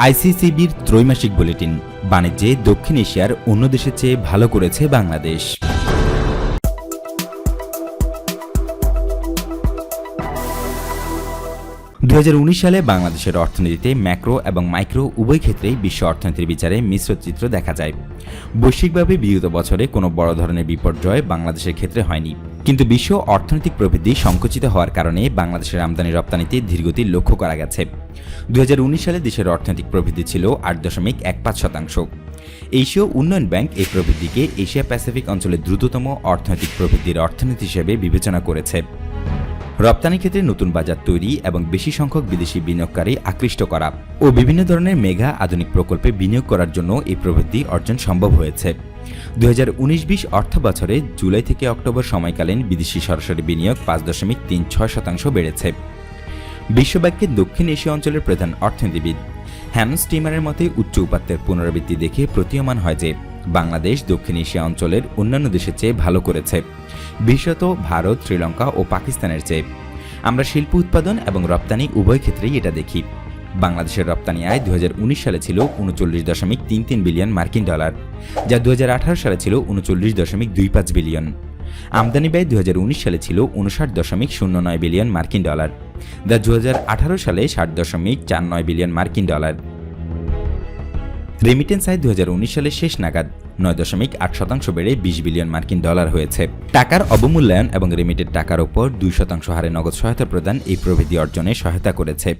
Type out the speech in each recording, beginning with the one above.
আইসিসিবির ত্রৈমাসিক বুলেটিন বাণিজ্যে দক্ষিণ এশিয়ার অন্য দেশের চেয়ে ভালো করেছে বাংলাদেশ। দু হাজার উনিশ সালে বাংলাদেশের অর্থনীতিতে ম্যাক্রো এবং মাইক্রো উভয় ক্ষেত্রেই বিশ্ব অর্থনীতির বিচারে মিশ্র চিত্র দেখা যায়। বৈশ্বিকভাবে বিগত বছরে কোনো বড় ধরনের বিপর্যয় বাংলাদেশের ক্ষেত্রে হয়নি। কিন্তু বিশ্ব অর্থনৈতিক প্রবৃদ্ধি সংকুচিত হওয়ার কারণে বাংলাদেশের আমদানি রপ্তানিতে ধীরগতি লক্ষ্য করা গেছে। দু হাজার উনিশ সালে দেশের অর্থনৈতিক প্রবৃদ্ধি ছিল আট দশমিক এক পাঁচ শতাংশ। এশীয় উন্নয়ন ব্যাংক এই প্রবৃদ্ধিকে এশিয়া প্যাসিফিক অঞ্চলের দ্রুততম অর্থনৈতিক প্রবৃদ্ধির অর্থনীতি হিসেবে বিবেচনা করেছে। রপ্তানি ক্ষেত্রে নতুন বাজার তৈরি এবং বেশি সংখ্যক বিদেশি বিনিয়োগকারী আকৃষ্ট করা ও বিভিন্ন ধরনের মেঘা আধুনিক প্রকল্পে বিনিয়োগ করার জন্য এই প্রবৃদ্ধি অর্জন সম্ভব হয়েছে। দু হাজার উনিশ বিশ অর্থ বছরে জুলাই থেকে অক্টোবর সময়কালীন বিদেশি সরাসরি বিনিয়োগ পাঁচ দশমিক তিন ছয় শতাংশ বেড়েছে। বিশ্বব্যাংকের দক্ষিণ এশিয়া অঞ্চলের প্রধান অর্থনীতিবিদ হ্যান স্টিমারের মতে উচ্চ উপাত্তের পুনরাবৃত্তি দেখে প্রতীয়মান হয় যে বাংলাদেশ দক্ষিণ এশিয়া অঞ্চলের অন্যান্য দেশের চেয়ে ভালো করেছে। বিশেষত ভারত, শ্রীলঙ্কা ও পাকিস্তানের চেয়ে। আমরা শিল্প উৎপাদন এবং রপ্তানি উভয় ক্ষেত্রেই এটা দেখি। বাংলাদেশের রপ্তানি আয় দু হাজার উনিশ সালে ছিল উনচল্লিশ দশমিক তিন তিন বিলিয়ন মার্কিন ডলার, যা দু হাজার আঠারো সালে ছিল উনচল্লিশ দশমিক দুই পাঁচ বিলিয়ন। আমদানি ব্যয় দু হাজার উনিশ সালে ছিল উনষাট দশমিক শূন্য নয় বিলিয়ন মার্কিন ডলার, যা দু হাজার আঠারো সালে ষাট দশমিক চার নয় বিলিয়ন মার্কিন ডলার। রেমিটেন্স আয় দু সালের শেষ নাগাদ নয় দশমিক আট শতাংশ বেড়ে বিশ বিলিয়ন মার্কিন ডলার হয়েছে। টাকার অবমূল্যায়ন এবং রেমিটেড টাকার ওপর দুই শতাংশ হারে নগদ সহায়তা প্রদান এই প্রবৃদ্ধি অর্জনে সহায়তা করেছে।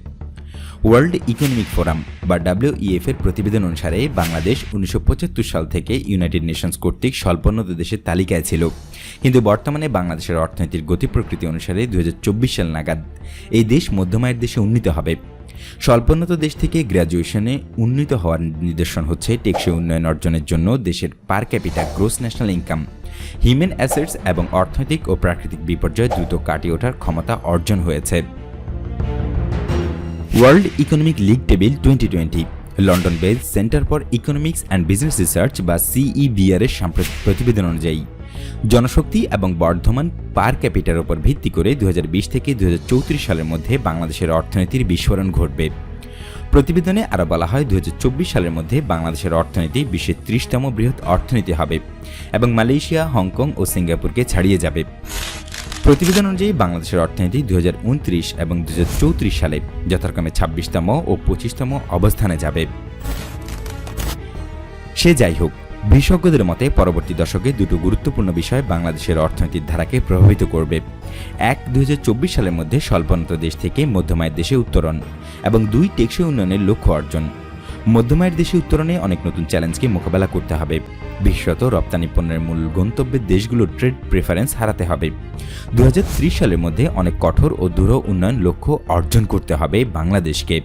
ওয়ার্ল্ড ইকোনমিক ফোরাম, বা ডাব্লিউইএফ এর প্রতিবেদন অনুসারে বাংলাদেশ উনিশশো পঁচাত্তর সাল থেকে ইউনাইটেড নেশনস কর্তৃক স্বল্পোন্নত দেশের তালিকায় ছিল। কিন্তু বর্তমানে বাংলাদেশের অর্থনীতির গতি প্রকৃতি অনুসারে দু হাজার চব্বিশ সাল নাগাদ এই দেশ মধ্যমায়ের দেশে উন্নীত হবে। স্বল্পোন্নত দেশ থেকে গ্র্যাজুয়েশনে উন্নীত হওয়ার নিদর্শন হচ্ছে টেকসই উন্নয়ন অর্জনের জন্য দেশের per capita gross national income. Human assets এবং অর্থনৈতিক ও প্রাকৃতিক বিপর্যয় দ্রুত কাটিয়ে ওঠার ক্ষমতা অর্জন হয়েছে। World economic league table twenty twenty. London based centre for economics and business research বা সিইবিআর এর সাম্প্রতিক প্রতিবেদন অনুযায়ী জনশক্তি এবং বর্ধমান পার ক্যাপিটার উপর ভিত্তি করে দুই হাজার বিশ থেকে দুই হাজার চৌত্রিশ সালের মধ্যে বাংলাদেশের অর্থনীতির বিস্ফোরণ ঘটবে। প্রতিবেদনে আরও বলা হয় দুই হাজার চব্বিশ সালের মধ্যে বাংলাদেশের অর্থনীতি বিশ্বের ত্রিশতম বৃহৎ অর্থনীতি হবে এবং মালয়েশিয়া, হংকং ও সিঙ্গাপুরকে ছাড়িয়ে যাবে। প্রতিবেদন অনুযায়ী বাংলাদেশের অর্থনীতি দুই হাজার উনত্রিশ এবং দুই হাজার চৌত্রিশ সালে যথাক্রমে ছাব্বিশতম ও পঁচিশতম অবস্থানে যাবে। সে যাই হোক বিশেষজ্ঞদের মতে পরবর্তী দশকে দুটো গুরুত্বপূর্ণ বিষয় বাংলাদেশের অর্থনীতির ধারাকে প্রভাবিত করবে। এক, দুই সালের মধ্যে স্বল্পোন্নত দেশ থেকে মধ্যমায়ের দেশে উত্তরণ এবং দুই, টেকসই উন্নয়নের লক্ষ্য অর্জন। মধ্যমায়ের দেশে উত্তরণে অনেক নতুন চ্যালেঞ্জকে মোকাবেলা করতে হবে। বিশেষত রপ্তানি পণ্যের মূল গন্তব্যের দেশগুলোর ট্রেড প্রেফারেন্স হারাতে হবে। দু হাজার ত্রিশ সালের মধ্যে অনেক কঠোর ও দূর উন্নয়ন লক্ষ্য অর্জন করতে হবে বাংলাদেশকে।